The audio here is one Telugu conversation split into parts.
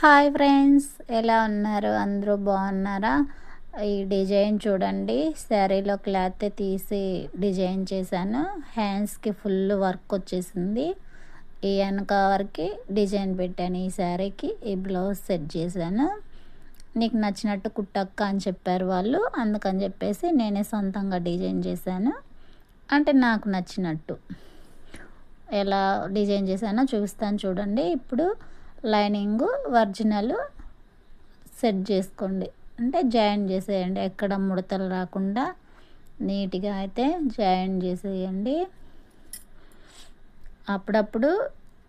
హాయ్ ఫ్రెండ్స్ ఎలా ఉన్నారు? అందరూ బాగున్నారా? ఈ డిజైన్ చూడండి. శారీలో క్లాత్ తీసి డిజైన్ చేశాను. హ్యాండ్స్కి ఫుల్ వర్క్ వచ్చేసింది. ఈ వెనక వరకు డిజైన్ పెట్టాను. ఈ శారీకి ఈ బ్లౌజ్ సెట్ చేశాను. నీకు నచ్చినట్టు కుట్టక్క అని చెప్పారు వాళ్ళు. అందుకని చెప్పేసి నేనే సొంతంగా డిజైన్ చేశాను. అంటే నాకు నచ్చినట్టు. ఎలా డిజైన్ చేశానో చూపిస్తాను చూడండి. ఇప్పుడు లైనింగ్ ఒరిజినల్ సెట్ చేసుకోండి. అంటే జాయిన్ చేసేయండి. ఎక్కడ ముడతలు రాకుండా నీట్గా అయితే జాయిన్ చేసేయండి. అప్పుడప్పుడు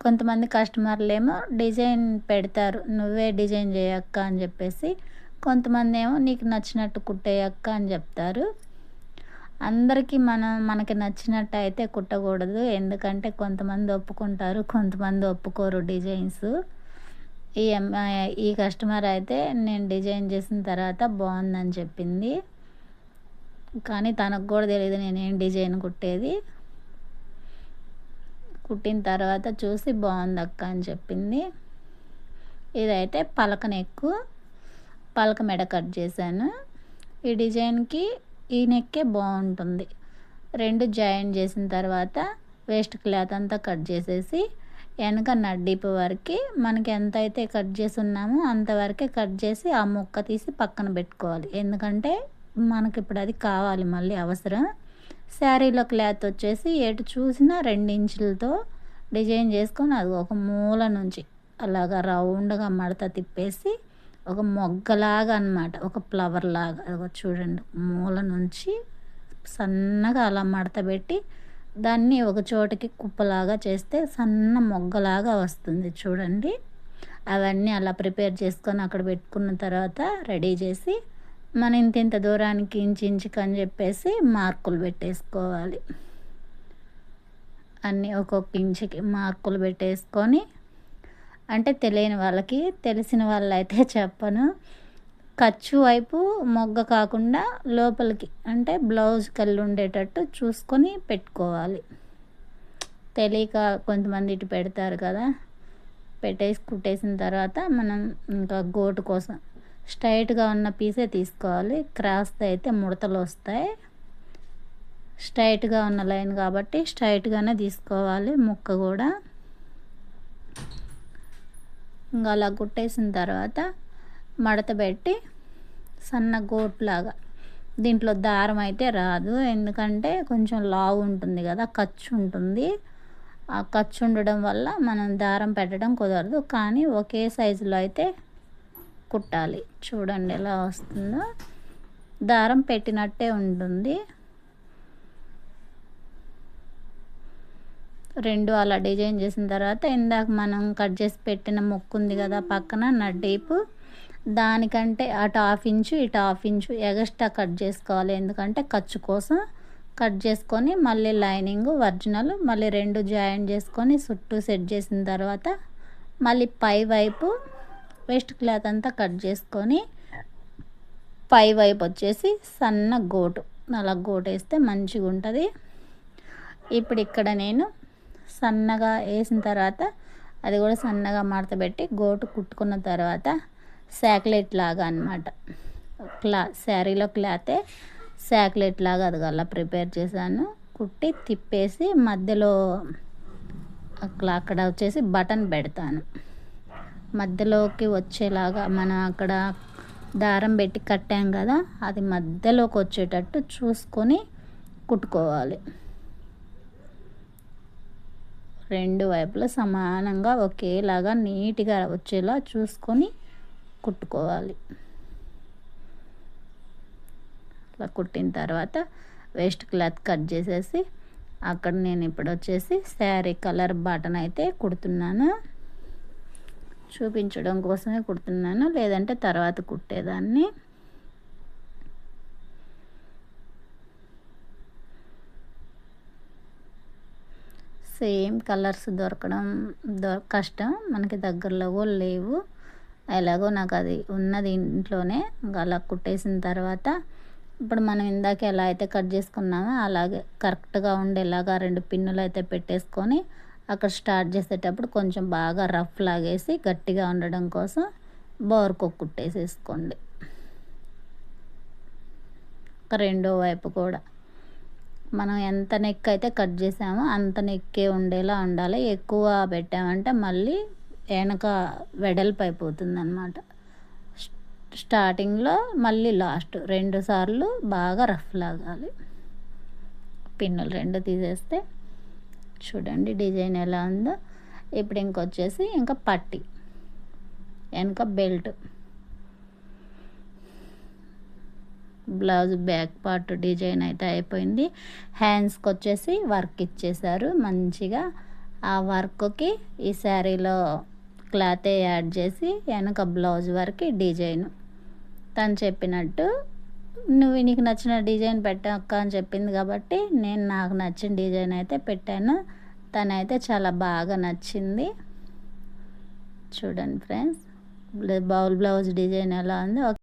కొంతమంది కస్టమర్లు ఏమో డిజైన్ పెడతారు. నువ్వే డిజైన్ చేయక్క అని చెప్పేసి కొంతమంది ఏమో నీకు నచ్చినట్టు కుట్టేయక్క అని చెప్తారు. అందరికీ మనం మనకి నచ్చినట్టు అయితే కుట్టకూడదు. ఎందుకంటే కొంతమంది ఒప్పుకుంటారు కొంతమంది ఒప్పుకోరు డిజైన్స్. ఈ ఈ కస్టమర్ అయితే నేను డిజైన్ చేసిన తర్వాత బాగుందని చెప్పింది. కానీ తనకు కూడా తెలియదు నేనేం డిజైన్ కుట్టేది. కుట్టిన తర్వాత చూసి బాగుంది అక్క అని చెప్పింది. ఇదైతే పలక నెక్కు పలక మెడ కట్ చేశాను. ఈ డిజైన్కి ఈ నెక్కే బాగుంటుంది. రెండు జాయిన్ చేసిన తర్వాత వేస్ట్ క్లాత్ అంతా కట్ చేసేసి వెనక నడ్డిపు వరకు మనకి ఎంత అయితే కట్ చేసి ఉన్నామో అంతవరకే కట్ చేసి ఆ ముక్క తీసి పక్కన పెట్టుకోవాలి. ఎందుకంటే మనకి ఇప్పుడు అది కావాలి మళ్ళీ అవసరం. శారీలో క్లాత్ వచ్చేసి ఎటు చూసినా రెండు ఇంచులతో డిజైన్ చేసుకొని అది ఒక మూల నుంచి అలాగా రౌండ్గా మడత తిప్పేసి ఒక మొగ్గలాగా అనమాట ఒక ఫ్లవర్ లాగా అది చూడండి. మూల నుంచి సన్నగా అలా మడత పెట్టి దాన్ని ఒక చోటకి కుప్పలాగా చేస్తే సన్న మొగ్గలాగా వస్తుంది. చూడండి. అవన్నీ అలా ప్రిపేర్ చేసుకొని అక్కడ పెట్టుకున్న తర్వాత రెడీ చేసి మన ఇంత ఇంత దూరానికి ఇంచు అని చెప్పేసి మార్కులు పెట్టేసుకోవాలి. అన్నీ ఒక్కొక్క ఇంచుకి మార్కులు పెట్టేసుకొని అంటే తెలియని వాళ్ళకి తెలిసిన వాళ్ళు అయితే చెప్పను. ఖర్చు వైపు మొగ్గ కాకుండా లోపలికి అంటే బ్లౌజ్ కళ్ళు ఉండేటట్టు చూసుకొని పెట్టుకోవాలి. తెలియక కొంతమంది ఇటు పెడతారు కదా పెట్టేసి కుట్టేసిన తర్వాత మనం ఇంకా గోటు కోసం స్ట్రైట్గా ఉన్న పీసే తీసుకోవాలి. క్రాస్ అయితే ముడతలు వస్తాయి. స్ట్రైట్గా ఉన్న లైన్ కాబట్టి స్ట్రైట్గానే తీసుకోవాలి ముక్క కూడా. ఇంకా అలా కుట్టేసిన తర్వాత మడత పెట్టి సన్న గోట్లాగా. దీంట్లో దారం అయితే రాదు. ఎందుకంటే కొంచెం లావు ఉంటుంది కదా ఖర్చు ఉంటుంది. ఆ ఖర్చు ఉండడం వల్ల మనం దారం పెట్టడం కుదరదు. కానీ ఒకే సైజులో అయితే కుట్టాలి. చూడండి ఎలా వస్తుందో. దారం పెట్టినట్టే ఉంటుంది. రెండు అలా డిజైన్ చేసిన తర్వాత ఇందాక మనం కట్ చేసి పెట్టిన ముక్కు ఉంది కదా పక్కన నడ్డీపు దానికంటే అటు హాఫ్ ఇంచు ఇటు హాఫ్ ఇంచు ఎగస్ట్రా కట్ చేసుకోవాలి. ఎందుకంటే ఖర్చు కోసం కట్ చేసుకొని మళ్ళీ లైనింగ్ ఒరిజినల్ మళ్ళీ రెండు జాయిన్ చేసుకొని చుట్టూ సెట్ చేసిన తర్వాత మళ్ళీ పై వైపు వేస్ట్ క్లాత్ అంతా కట్ చేసుకొని పై వైపు వచ్చేసి సన్న గోటు. అలా గోటు వేస్తే మంచిగా ఉంటుంది. ఇప్పుడు ఇక్కడ నేను సన్నగా వేసిన తర్వాత అది కూడా సన్నగా మడత పెట్టి గోటు కుట్టుకున్న తర్వాత శాక్లెట్ లాగా అనమాట క్లా శారీలో క్లాతే శాక్లెట్ లాగా అది అలా ప్రిపేర్ చేశాను. కుట్టి తిప్పేసి మధ్యలో అట్లా అక్కడ వచ్చేసి బటన్ పెడతాను. మధ్యలోకి వచ్చేలాగా మనం అక్కడ దారం పెట్టి కట్టాం కదా అది మధ్యలోకి వచ్చేటట్టు చూసుకొని కుట్టుకోవాలి. రెండు వైపులా సమానంగా ఒకేలాగా నీట్గా వచ్చేలా చూసుకొని కుట్టుకోవాలి. అలా కుట్టిన తర్వాత వేస్ట్ క్లాత్ కట్ చేసేసి అక్కడ నేను ఇప్పుడు వచ్చేసి శారీ కలర్ బటన్ అయితే కుడుతున్నాను. చూపించడం కోసమే కుడుతున్నాను. లేదంటే తర్వాత కుట్టేదాన్ని. సేమ్ కలర్స్ దొరకడం దొ కష్టం. మనకి దగ్గరలో లేవు. ఎలాగో నాకు అది ఉన్నది ఇంట్లోనే. ఇంకా అలా కుట్టేసిన తర్వాత ఇప్పుడు మనం ఇందాక ఎలా అయితే కట్ చేసుకున్నామో అలాగే కరెక్ట్గా ఉండేలాగా రెండు పిన్నులు అయితే పెట్టేసుకొని అక్కడ స్టార్ట్ చేసేటప్పుడు కొంచెం బాగా రఫ్ లాగేసి గట్టిగా ఉండడం కోసం బోర్కో కుట్టేసేసుకోండి. రెండో వైపు కూడా. మనం ఎంత నెక్ అయితే కట్ చేసామో అంత నెక్కే ఉండేలా ఉండాలి. ఎక్కువ పెట్టామంటే మళ్ళీ వెనక వెడల్పు అయిపోతుంది అనమాట స్టార్టింగ్లో మళ్ళీ లాస్ట్ రెండు సార్లు బాగా రఫ్ లాగాలి. పిన్నులు రెండు తీసేస్తే చూడండి డిజైన్ ఎలా ఉందో. ఇప్పుడు ఇంకొచ్చేసి ఇంకా పట్టి వెనక belt blouse back part design అయితే అయిపోయింది. హ్యాండ్స్కి వచ్చేసి వర్క్ ఇచ్చేసారు మంచిగా. ఆ వర్క్కి ఈ శారీలో క్లాతే యాడ్ చేసి వెనక బ్లౌజ్ వరకు డిజైన్. తను చెప్పినట్టు నువ్వు నీకు నచ్చిన డిజైన్ పెట్టక్క అని చెప్పింది కాబట్టి నేను నాకు నచ్చిన డిజైన్ అయితే పెట్టాను. తనైతే చాలా బాగా నచ్చింది. చూడండి ఫ్రెండ్స్ బౌల్ బ్లౌజ్ డిజైన్ ఎలా ఉంది.